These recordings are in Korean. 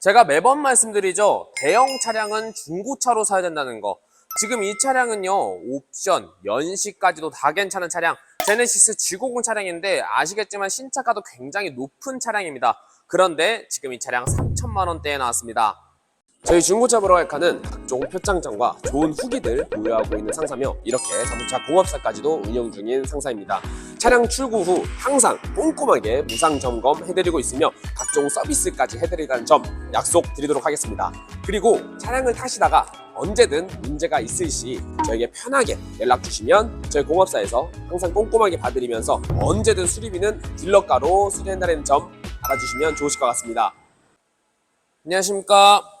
제가 매번 말씀드리죠. 대형 차량은 중고차로 사야 된다는 거. 지금 이 차량은요, 옵션, 연식까지도 다 괜찮은 차량. 제네시스 G90 차량인데 아시겠지만 신차가도 굉장히 높은 차량입니다. 그런데 지금 이 차량 3천만 원대에 나왔습니다. 저희 중고차 칸은 각종 표창장과 좋은 후기들 보유하고 있는 상사며 이렇게 자동차 공업사까지도 운영 중인 상사입니다. 차량 출고 후 항상 꼼꼼하게 무상 점검 해드리고 있으며 각종 서비스까지 해드리라는 점 약속 드리도록 하겠습니다. 그리고 차량을 타시다가 언제든 문제가 있을 시 저에게 편하게 연락 주시면 저희 공업사에서 항상 꼼꼼하게 봐드리면서 언제든 수리비는 딜러가로 수리한다는 점 알아주시면 좋으실 것 같습니다. 안녕하십니까.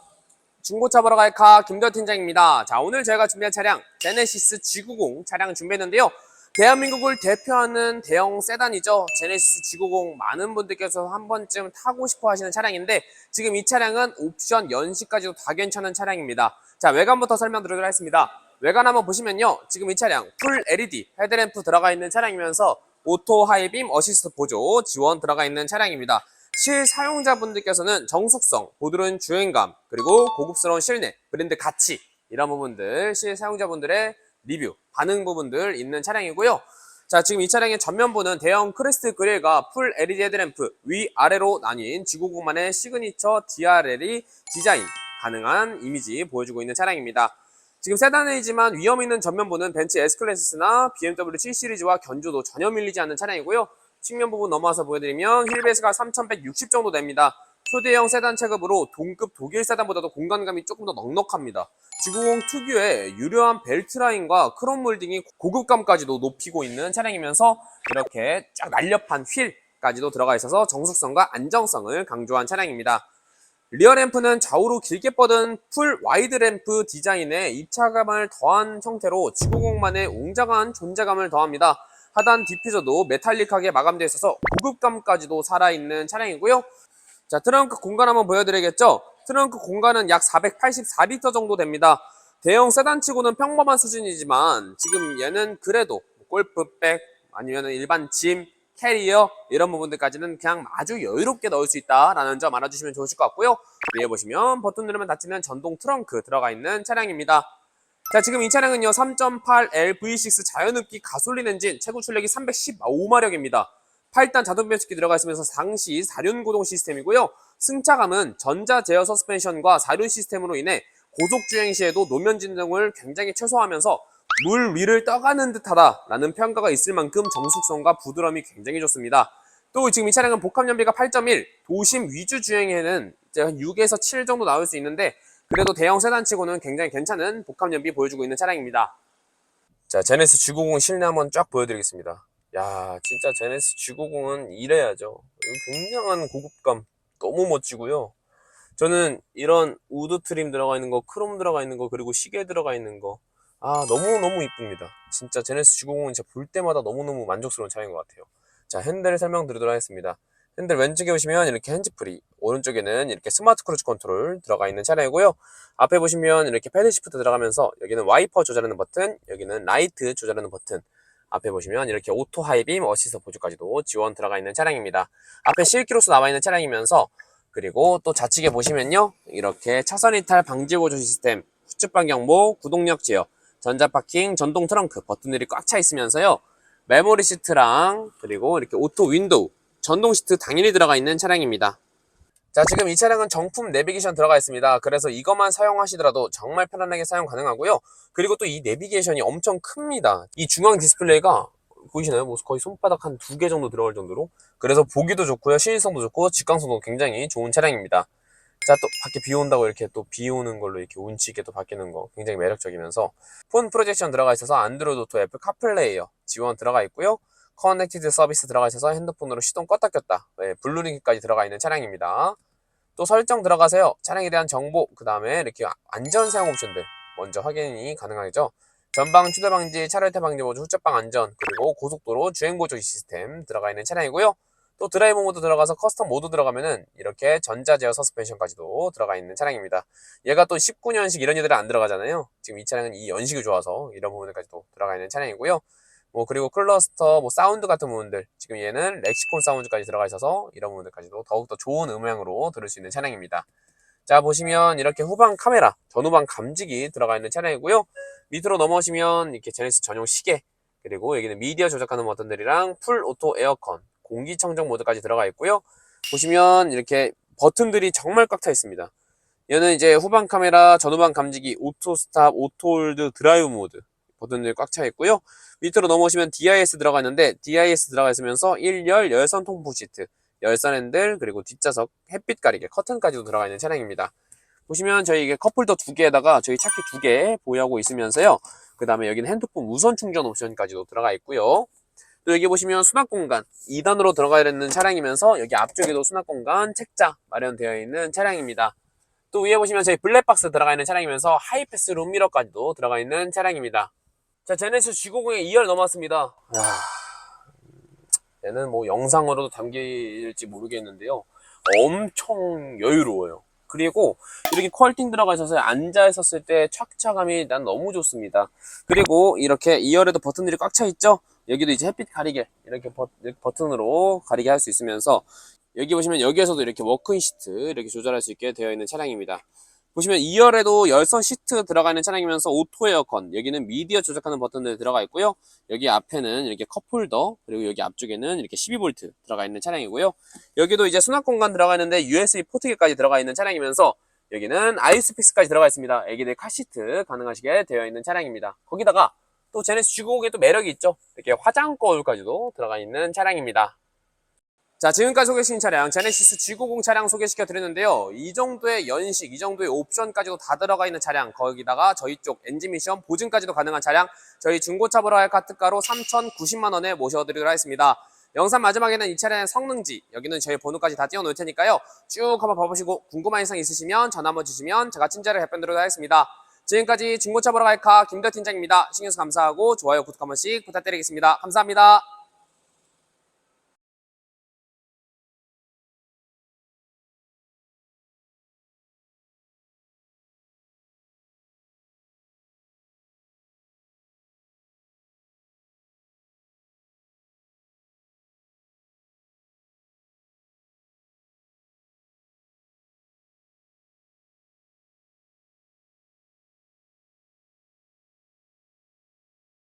중고차 보러 갈카 김대호 팀장입니다. 자, 오늘 저희가 준비한 차량 제네시스 G90 차량 준비했는데요. 대한민국을 대표하는 대형 세단이죠. 제네시스 G90 많은 분들께서 한 번쯤 타고 싶어 하시는 차량인데 지금 이 차량은 옵션 연식까지도 다 괜찮은 차량입니다. 자, 외관부터 설명드리도록 하겠습니다. 외관 한번 보시면요. 지금 이 차량 풀 LED 헤드램프 들어가 있는 차량이면서 오토 하이빔 어시스트 보조 지원 들어가 있는 차량입니다. 실 사용자분들께서는 정숙성, 보드러운 주행감, 그리고 고급스러운 실내, 브랜드 가치 이런 부분들 실 사용자분들의 리뷰, 반응 부분들 있는 차량이고요. 자, 지금 이 차량의 전면부는 대형 크레스트 그릴과 풀 LED 헤드램프 위아래로 나뉜 G90만의 시그니처 DRL이 디자인 가능한 이미지 보여주고 있는 차량입니다. 지금 세단이지만 위험 있는 전면부는 벤츠 S클래스나 BMW 7 시리즈와 견주도 전혀 밀리지 않는 차량이고요. 측면 부분 넘어와서 보여드리면 휠베이스가 3160 정도 됩니다. 초대형 세단 체급으로 동급 독일 세단보다도 공간감이 조금 더 넉넉합니다. G90 특유의 유려한 벨트 라인과 크롬 몰딩이 고급감까지도 높이고 있는 차량이면서 이렇게 쫙 날렵한 휠까지도 들어가 있어서 정숙성과 안정성을 강조한 차량입니다. 리어 램프는 좌우로 길게 뻗은 풀 와이드 램프 디자인에 입차감을 더한 형태로 G90만의 웅장한 존재감을 더합니다. 하단 디퓨저도 메탈릭하게 마감되어 있어서 고급감까지도 살아있는 차량이고요. 자, 트렁크 공간 한번 보여드리겠죠? 트렁크 공간은 약 484리터 정도 됩니다. 대형 세단치고는 평범한 수준이지만 지금 얘는 그래도 골프백 아니면 일반 짐, 캐리어 이런 부분들까지는 그냥 아주 여유롭게 넣을 수 있다라는 점 알아주시면 좋으실 것 같고요. 위에 보시면 버튼 누르면 닫히는 전동 트렁크 들어가 있는 차량입니다. 자, 지금 이 차량은요, 3.8L V6 자연흡기 가솔린 엔진, 최고 출력이 315마력입니다. 8단 자동 변속기 들어가 있으면서 상시 4륜 구동 시스템이고요. 승차감은 전자 제어 서스펜션과 4륜 시스템으로 인해 고속 주행 시에도 노면 진동을 굉장히 최소화하면서 물 위를 떠가는 듯하다라는 평가가 있을 만큼 정숙성과 부드러움이 굉장히 좋습니다. 또 지금 이 차량은 복합 연비가 8.1, 도심 위주 주행에는 한 6에서 7 정도 나올 수 있는데 그래도 대형 세단치고는 굉장히 괜찮은 복합 연비 보여주고 있는 차량입니다. 자, 제네스 G90 실내 한번 쫙 보여드리겠습니다. 야, 진짜 제네스 G90은 이래야죠. 굉장한 고급감, 너무 멋지고요. 저는 이런 우드 트림 들어가 있는 거, 크롬 들어가 있는 거, 그리고 시계 들어가 있는 거, 아, 너무너무 이쁩니다. 진짜 제네스 G90은 진짜 볼 때마다 너무너무 만족스러운 차량인 것 같아요. 자, 핸들 설명드리도록 하겠습니다. 핸들 왼쪽에 보시면 이렇게 핸즈프리, 오른쪽에는 이렇게 스마트 크루즈 컨트롤 들어가 있는 차량이고요. 앞에 보시면 이렇게 패드 시프트 들어가면서 여기는 와이퍼 조절하는 버튼, 여기는 라이트 조절하는 버튼. 앞에 보시면 이렇게 오토 하이빔 어시스트 보조까지도 지원 들어가 있는 차량입니다. 앞에 실기로서 나와 있는 차량이면서 그리고 또 좌측에 보시면요. 이렇게 차선 이탈 방지 보조 시스템, 후측 방경보, 구동력 제어, 전자 파킹, 전동 트렁크 버튼들이 꽉 차 있으면서요. 메모리 시트랑 그리고 이렇게 오토 윈도우, 전동 시트 당연히 들어가 있는 차량입니다. 자, 지금 이 차량은 정품 내비게이션 들어가 있습니다. 그래서 이것만 사용하시더라도 정말 편안하게 사용 가능하고요. 그리고 또 이 내비게이션이 엄청 큽니다. 이 중앙 디스플레이가 보이시나요? 뭐 거의 손바닥 한 두 개 정도 들어갈 정도로. 그래서 보기도 좋고요. 시인성도 좋고 직관성도 굉장히 좋은 차량입니다. 자, 또 밖에 비 온다고 이렇게 또 비 오는 걸로 이렇게 운치 있게 또 바뀌는 거 굉장히 매력적이면서 폰 프로젝션 들어가 있어서 안드로이드 오토 애플 카플레이어 지원 들어가 있고요. 커넥티드 서비스 들어가 있어서 핸드폰으로 시동 껐다 켰다 네, 블루링크까지 들어가 있는 차량입니다. 또 설정 들어가세요. 차량에 대한 정보 그 다음에 이렇게 안전 사용 옵션들 먼저 확인이 가능하죠. 전방 추돌 방지, 차로이탈 방지 모드, 후측방 안전 그리고 고속도로 주행 보조 시스템 들어가 있는 차량이고요. 또 드라이브 모드 들어가서 커스텀 모드 들어가면은 이렇게 전자 제어 서스펜션까지도 들어가 있는 차량입니다. 얘가 또 19년식 이런 애들은 안 들어가잖아요. 지금 이 차량은 이 연식이 좋아서 이런 부분까지도 들어가 있는 차량이고요. 뭐 그리고 클러스터, 뭐 사운드 같은 부분들 지금 얘는 렉시콘 사운드까지 들어가 있어서 이런 부분들까지도 더욱더 좋은 음향으로 들을 수 있는 차량입니다. 자 보시면 이렇게 후방 카메라, 전후방 감지기 들어가 있는 차량이고요. 밑으로 넘어오시면 이렇게 제네시스 전용 시계 그리고 여기는 미디어 조작하는 버튼들이랑 풀 오토 에어컨, 공기청정 모드까지 들어가 있고요. 보시면 이렇게 버튼들이 정말 꽉 차 있습니다. 얘는 이제 후방 카메라, 전후방 감지기, 오토 스탑, 오토 홀드, 드라이브 모드 버튼들이 꽉 차 있고요. 밑으로 넘어오시면 DIS 들어가 있는데 DIS 들어가 있으면서 1열 열선 통풍 시트, 열선 핸들 그리고 뒷좌석 햇빛 가리개 커튼까지도 들어가 있는 차량입니다. 보시면 저희 이게 컵홀더 두 개에다가 저희 차키 두 개 보유하고 있으면서요. 그 다음에 여기는 핸드폰 무선 충전 옵션까지도 들어가 있고요. 또 여기 보시면 수납 공간 2단으로 들어가 있는 차량이면서 여기 앞쪽에도 수납 공간 책자 마련되어 있는 차량입니다. 또 위에 보시면 저희 블랙박스 들어가 있는 차량이면서 하이패스 룸미러까지도 들어가 있는 차량입니다. 자, 제네시스 G90에 2열 넘었습니다. 야, 얘는 뭐 영상으로도 담길지 모르겠는데요. 엄청 여유로워요. 그리고 이렇게 퀄팅 들어가 있어서 앉아 있었을 때 착착감이 난 너무 좋습니다. 그리고 이렇게 2열에도 버튼들이 꽉 차 있죠? 여기도 이제 햇빛 가리개 이렇게 버, 튼으로 가리게 할 수 있으면서 여기 보시면 여기에서도 이렇게 워크인 시트 이렇게 조절할 수 있게 되어 있는 차량입니다. 보시면 2열에도 열선 시트 들어가 있는 차량이면서 오토 에어컨 여기는 미디어 조작하는 버튼들 들어가 있고요. 여기 앞에는 이렇게 컵홀더 그리고 여기 앞쪽에는 이렇게 12V 들어가 있는 차량이고요. 여기도 이제 수납 공간 들어가 있는데 USB 포트기까지 들어가 있는 차량이면서 여기는 아이스픽스까지 들어가 있습니다. 애기들 카시트 가능하시게 되어 있는 차량입니다. 거기다가 또 제네시스 G90에 또 매력이 있죠. 이렇게 화장 거울까지도 들어가 있는 차량입니다. 자, 지금까지 소개시킨 차량 제네시스 G90 차량 소개시켜 드렸는데요. 이 정도의 연식, 이 정도의 옵션까지도 다 들어가 있는 차량, 거기다가 저희 쪽 엔진 미션 보증까지도 가능한 차량, 저희 중고차 보러 갈 카트가로 3,090만 원에 모셔드리도록 하겠습니다. 영상 마지막에는 이 차량의 성능지, 여기는 저희 번호까지 다 띄워놓을 테니까요. 쭉 한번 봐보시고 궁금한 이상 있으시면 전화 한번 주시면 제가 친절하게 답변 드리도록 하겠습니다. 지금까지 중고차 보러 갈카 김대 팀장입니다. 신경 써서 감사하고 좋아요, 구독 한 번씩 부탁드리겠습니다. 감사합니다.